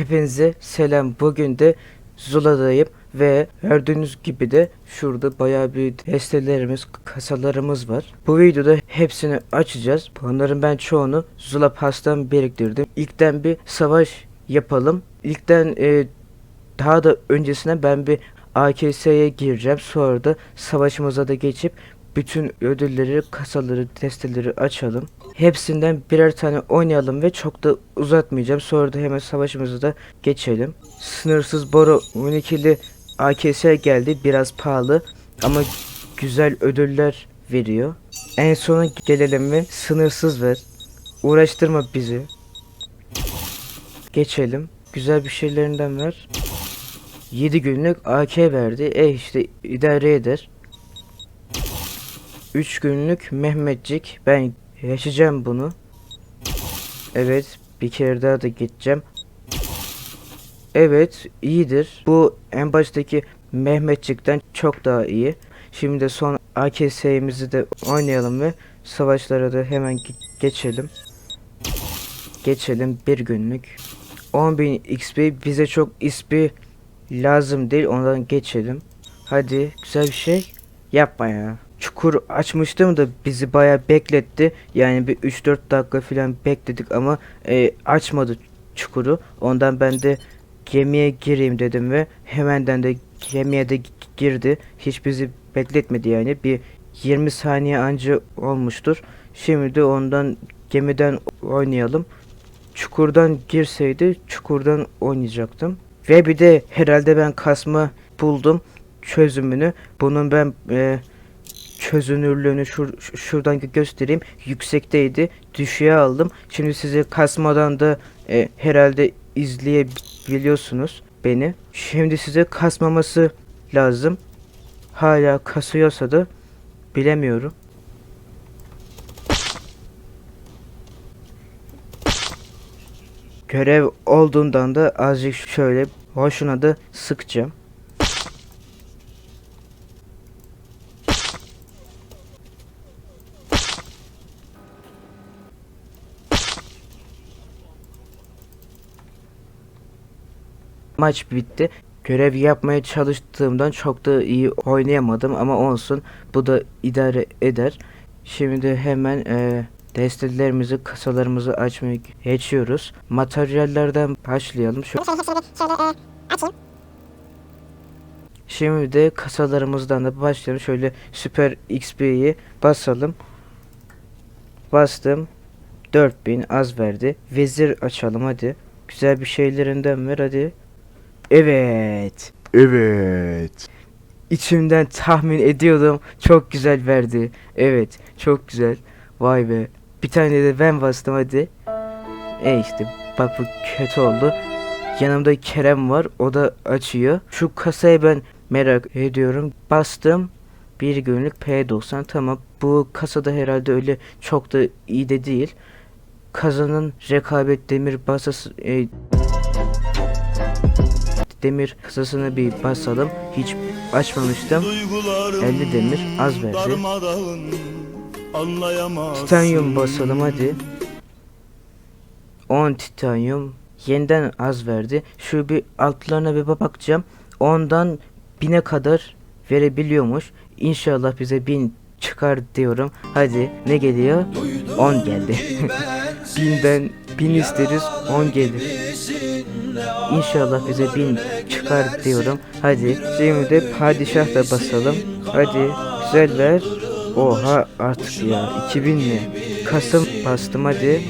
Hepinize selam. Bugün de Zula'dayım ve gördüğünüz gibi de şurada bayağı bir destelerimiz, kasalarımız var. Bu videoda hepsini açacağız. Bunların ben çoğunu Zula Pass'tan biriktirdim. İlkten bir savaş yapalım. İlkten e, daha da öncesine ben bir AKS'ye gireceğim. Sonra da savaşımıza da geçip bütün ödülleri, kasaları, desteleri açalım. Hepsinden birer tane oynayalım ve çok da uzatmayacağım. Sonra da hemen savaşımıza da geçelim. Sınırsız Boro 12'li AKS geldi. Biraz pahalı ama güzel ödüller veriyor. En sona gelelim ve sınırsız ver. Uğraştırma bizi. Geçelim. Güzel bir şeylerinden ver. 7 günlük AK verdi. E işte idare eder. 3 günlük Mehmetcik. Ben yaşayacağım bunu. Evet. Bir kere daha da gideceğim. Evet. iyidir. Bu en baştaki Mehmetcik'ten çok daha iyi. Şimdi son AKS'imizi de oynayalım ve savaşlara da hemen ge- geçelim. Geçelim bir günlük. 10.000 XP bize çok XP lazım değil ondan geçelim. Hadi güzel bir şey yapma ya. Çukur açmıştım da bizi baya bekletti. Yani bir 3-4 dakika falan bekledik ama e, açmadı çukuru. Ondan ben de gemiye gireyim dedim ve hemenden de gemiye de gi- girdi. Hiç bizi bekletmedi yani. Bir 20 saniye anca olmuştur. Şimdi de ondan gemiden oynayalım. Çukurdan girseydi çukurdan oynayacaktım. Ve bir de herhalde ben kasma buldum çözümünü. Bunun ben e, çözünürlüğünü şur, şuradan gö- göstereyim. Yüksekteydi. Düşüğe aldım. Şimdi size kasmadan da e, herhalde izleyebiliyorsunuz beni. Şimdi size kasmaması lazım. Hala kasıyorsa da bilemiyorum. Görev olduğundan da azıcık şöyle hoşuna da sıkacağım. Maç bitti. Görev yapmaya çalıştığımdan çok da iyi oynayamadım ama olsun. Bu da idare eder. Şimdi hemen e, destelerimizi, kasalarımızı açmaya geçiyoruz. Materyallerden başlayalım. Şu e. Şimdi de kasalarımızdan da başlayalım. Şöyle Süper XP'yi basalım. Bastım. 4000 az verdi. Vezir açalım hadi. Güzel bir şeylerinden ver hadi. Evet. Evet. İçimden tahmin ediyordum. Çok güzel verdi. Evet. Çok güzel. Vay be. Bir tane de ben bastım hadi. E işte bak bu kötü oldu. Yanımda Kerem var. O da açıyor. Şu kasayı ben merak ediyorum. Bastım. Bir günlük P90 tamam. Bu kasada herhalde öyle çok da iyi de değil. Kazanın rekabet demir basası e, demir kasasını bir basalım. Hiç açmamıştım. 50 demir az verdi. Titanyum basalım hadi. 10 titanyum yeniden az verdi. Şu bir altlarına bir bakacağım. Ondan bine kadar verebiliyormuş. İnşallah bize bin çıkar diyorum. Hadi ne geliyor? 10 geldi. Binden bin isteriz 10 gelir. İnşallah bize bin çıkar diyorum. Hadi şimdi de padişah da basalım. Hadi güzel ver. Oha artık ya 2000 mi? Kasım bastım hadi.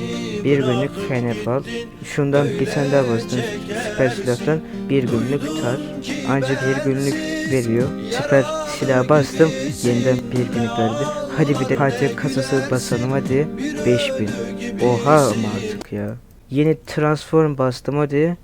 Bir günlük fenefal. Şundan bir tane daha bastım. Süper silahtan bir günlük tar. Ancak bir günlük veriyor. Süper silah bastım. Yeniden bir günlük verdi. Hadi bir de parti kasası basalım hadi. 5000. Oha ama artık ya. Yeni transform bastım hadi.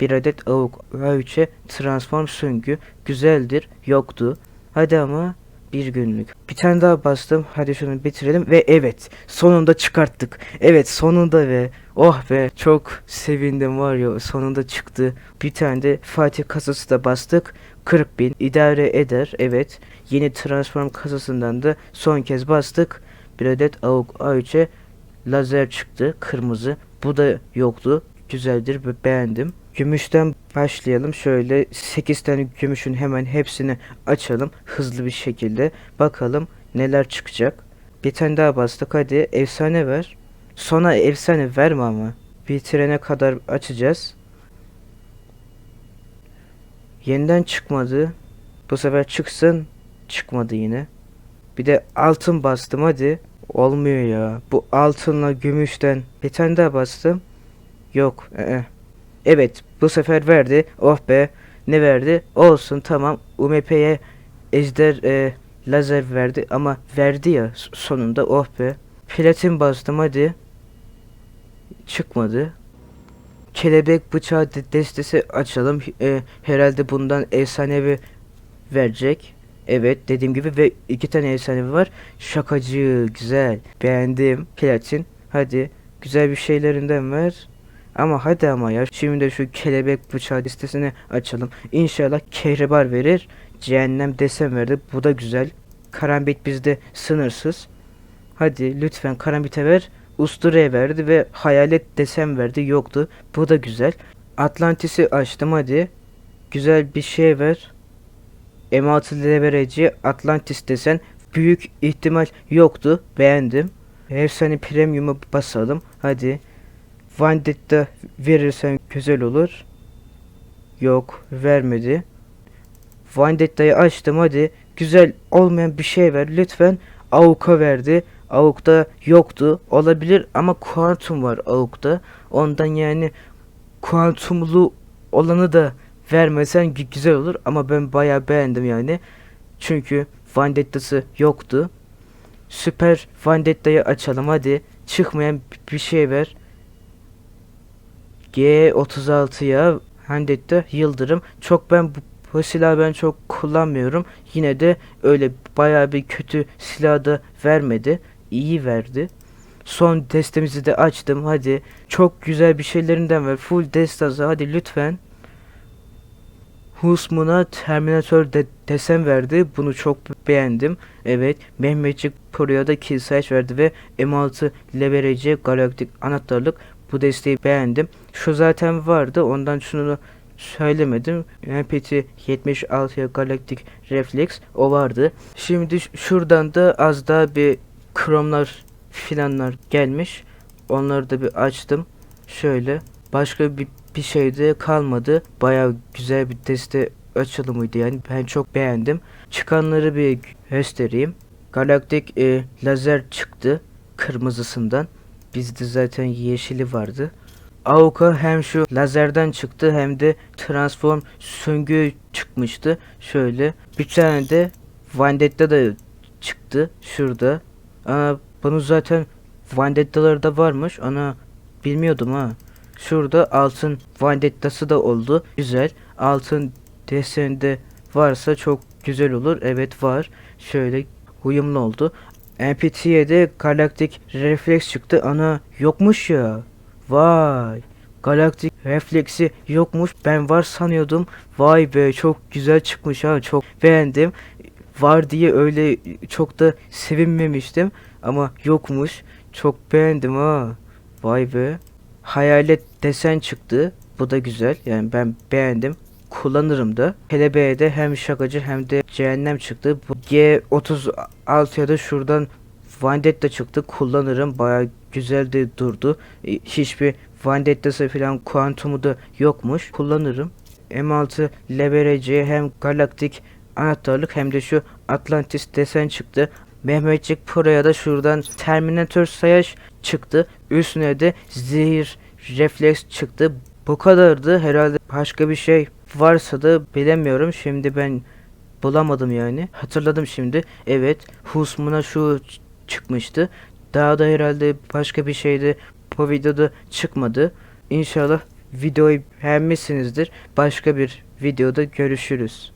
Bir adet avuk A3'e transform süngü güzeldir yoktu. Hadi ama bir günlük. Bir tane daha bastım. Hadi şunu bitirelim ve evet sonunda çıkarttık. Evet sonunda ve oh be çok sevindim var ya sonunda çıktı. Bir tane de Fatih kasası da bastık. 40 bin idare eder evet. Yeni transform kasasından da son kez bastık. Bir adet avuk A3'e lazer çıktı kırmızı. Bu da yoktu. Güzeldir ve beğendim. Gümüşten başlayalım. Şöyle 8 tane gümüşün hemen hepsini açalım hızlı bir şekilde. Bakalım neler çıkacak. Bir tane daha bastık hadi efsane ver. Sona efsane verme ama. Bitirene kadar açacağız. Yeniden çıkmadı. Bu sefer çıksın. Çıkmadı yine. Bir de altın bastım hadi. Olmuyor ya. Bu altınla gümüşten bir tane daha bastım. Yok. ee. Evet bu sefer verdi. Oh be. Ne verdi? Olsun tamam. UMP'ye ejder e, lazer verdi ama verdi ya sonunda oh be. Platin bastım hadi. Çıkmadı. Kelebek bıçağı de- destesi açalım. E, herhalde bundan efsanevi verecek. Evet dediğim gibi ve iki tane efsanevi var. Şakacı güzel. Beğendim. Platin. Hadi güzel bir şeylerinden ver. Ama hadi ama ya şimdi de şu kelebek bıçağı listesini açalım. İnşallah kehribar verir. Cehennem desem verdi. Bu da güzel. Karambit bizde sınırsız. Hadi lütfen karambite ver. Ustura'ya verdi ve hayalet desem verdi. Yoktu. Bu da güzel. Atlantis'i açtım hadi. Güzel bir şey ver. M6 leverage Atlantis desen büyük ihtimal yoktu. Beğendim. Efsane premium'u basalım. Hadi. Vendetta verirsen güzel olur. Yok vermedi. Vendetta'yı açtım hadi. Güzel olmayan bir şey ver lütfen. Avuk'a verdi. Avuk'ta yoktu. Olabilir ama kuantum var Avuk'ta. Ondan yani kuantumlu olanı da vermesen gü- güzel olur ama ben bayağı beğendim yani. Çünkü Vendetta'sı yoktu. Süper Vendetta'yı açalım hadi. Çıkmayan bir şey ver. G36'ya Vendetta Yıldırım. Çok ben bu, bu silahı ben çok kullanmıyorum. Yine de öyle bayağı bir kötü silah da vermedi. İyi verdi. Son destemizi de açtım. Hadi çok güzel bir şeylerinden ver. Full destası hadi lütfen. Husmuna Terminator de desem verdi. Bunu çok beğendim. Evet. Mehmetçik Pro'ya da Killsight verdi ve M6 Leverage Galaktik Anahtarlık. Bu desteği beğendim. Şu zaten vardı. Ondan şunu söylemedim. MPT 76'ya Galaktik Reflex o vardı. Şimdi şuradan da az daha bir kromlar filanlar gelmiş. Onları da bir açtım. Şöyle. Başka bir, bir şey de kalmadı. Baya güzel bir teste açılımıydı yani. Ben çok beğendim. Çıkanları bir göstereyim. Galaktik e, lazer çıktı. Kırmızısından. Bizde zaten yeşili vardı. Aoka hem şu lazerden çıktı hem de transform süngü çıkmıştı. Şöyle bir tane de Vendetta da çıktı şurada. Aa, bunu zaten Vendetta'larda varmış. Ana bilmiyordum ha. Şurada altın Vendetta'sı da oldu. Güzel. Altın desende varsa çok güzel olur. Evet var. Şöyle uyumlu oldu. NPT'ye de Galaktik Reflex çıktı. Ana yokmuş ya. Vay. Galaktik refleksi yokmuş. Ben var sanıyordum. Vay be çok güzel çıkmış ha. Çok beğendim. Var diye öyle çok da sevinmemiştim. Ama yokmuş. Çok beğendim ha. Vay be. Hayalet desen çıktı. Bu da güzel. Yani ben beğendim. Kullanırım da. Kelebeğe de hem şakacı hem de cehennem çıktı. Bu G36'ya da şuradan Vendetta çıktı. Kullanırım. Baya güzel de durdu. E, Hiçbir Vendetta'sı falan kuantumu da yokmuş. Kullanırım. M6 Leverage hem galaktik anahtarlık hem de şu Atlantis desen çıktı. Mehmetçik Pro'ya da şuradan Terminator sayaç çıktı. Üstüne de zehir refleks çıktı. Bu kadardı. Herhalde başka bir şey varsa da bilemiyorum. Şimdi ben bulamadım yani. Hatırladım şimdi. Evet. Husmuna şu çıkmıştı. Daha da herhalde başka bir şey de bu videoda çıkmadı. İnşallah videoyu beğenmişsinizdir. Başka bir videoda görüşürüz.